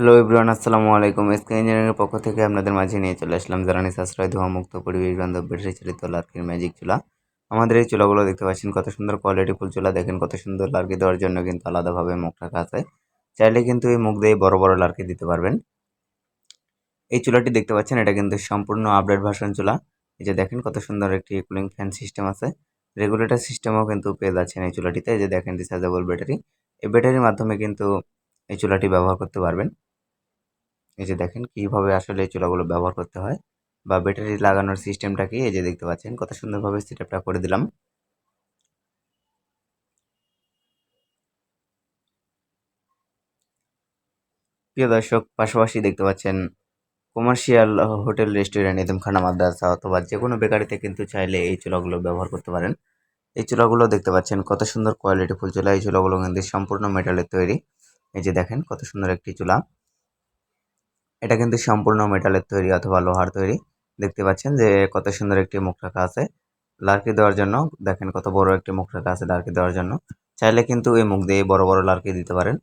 Hello everyone আসসালামু আলাইকুম। SK ইঞ্জিনিয়ারিংয়ের পক্ষ থেকে আপনাদের মাঝে নিয়ে চলে আসলাম জ্বালানি সাশ্রয় ধোয়া মুক্ত পরিবেশ বান্ধব ব্যাটারি চালিত লার্কির ম্যাজিক চুলা। আমাদের এই চুলাগুলো দেখতে পাচ্ছেন কত সুন্দর কোয়ালিটি ফুল চুলা। দেখেন কত সুন্দর লার্কি দেওয়ার জন্য কিন্তু আলাদাভাবে মুখ রাখা আছে। চাইলে কিন্তু এই মুখ দিয়ে বড় বড় লার্কি দিতে পারবেন। এই চুলাটি দেখতে পাচ্ছেন, এটা কিন্তু সম্পূর্ণ আপডেট ভার্সন চুলা। এই যে দেখেন কত সুন্দর একটি কুলিং ফ্যান সিস্টেম আছে। রেগুলেটর সিস্টেমও কিন্তু পেয়ে যাচ্ছেন এই চুলাটিতে। এই যে দেখেন রিচার্জেবল ব্যাটারি এই ব্যাটারির মাধ্যমে কিন্তু এই চুলাটি ব্যবহার করতে পারবেন। এই যে দেখেন কীভাবে আসলে এই চুলাগুলো ব্যবহার করতে হয় বা ব্যাটারি লাগানোর সিস্টেমটা কি? এই যে দেখতে পাচ্ছেন, কত সুন্দরভাবে সেটআপটা করে দিলাম। প্রিয় দর্শক, পাশাপাশি দেখতে পাচ্ছেন কমার্শিয়াল হোটেল রেস্টুরেন্ট এদমখানা মাদ্রাসা অথবা যে কোনো বেকারিতে কিন্তু চাইলে এই চুলাগুলো ব্যবহার করতে পারেন। এই চুলাগুলো দেখতে পাচ্ছেন কত সুন্দর কোয়ালিটি ফুল চুলা। এই চুলাগুলো কিন্তু সম্পূর্ণ মেটালের তৈরি। এই যে দেখেন কত সুন্দর একটি চুলা। এটা কিন্তু সম্পূর্ণ মেটালের তৈরি অথবা লোহার তৈরি। দেখতে পাচ্ছেন যে কত সুন্দর একটি মুখ রাখা আছে। লার্কি দেওয়ার জন্য, দেখেন কত বড় একটি মুখ রাখা আছে লার্কি দেওয়ার জন্য। চাইলে কিন্তু এই মুখ দিয়ে বড় বড় লার্কি দিতে পারেন।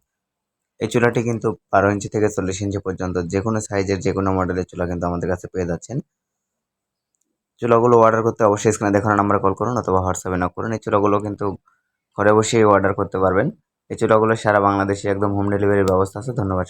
এই চুলাটি কিন্তু বারো ইঞ্চি থেকে চল্লিশ ইঞ্চি পর্যন্ত যে কোনো সাইজের যে কোনো মডেলের চুলা কিন্তু আমাদের কাছে পেয়ে যাচ্ছেন। চুলাগুলো অর্ডার করতে অবশ্যই স্ক্রিনে দেখানো নাম্বারে কল করুন অথবা হোয়াটসঅ্যাপে না করুন। এই চুলাগুলো কিন্তু ঘরে বসেই অর্ডার করতে পারবেন। এই চুলাগুলো সারা বাংলাদেশে একদম হোম ডেলিভারির ব্যবস্থা আছে। ধন্যবাদ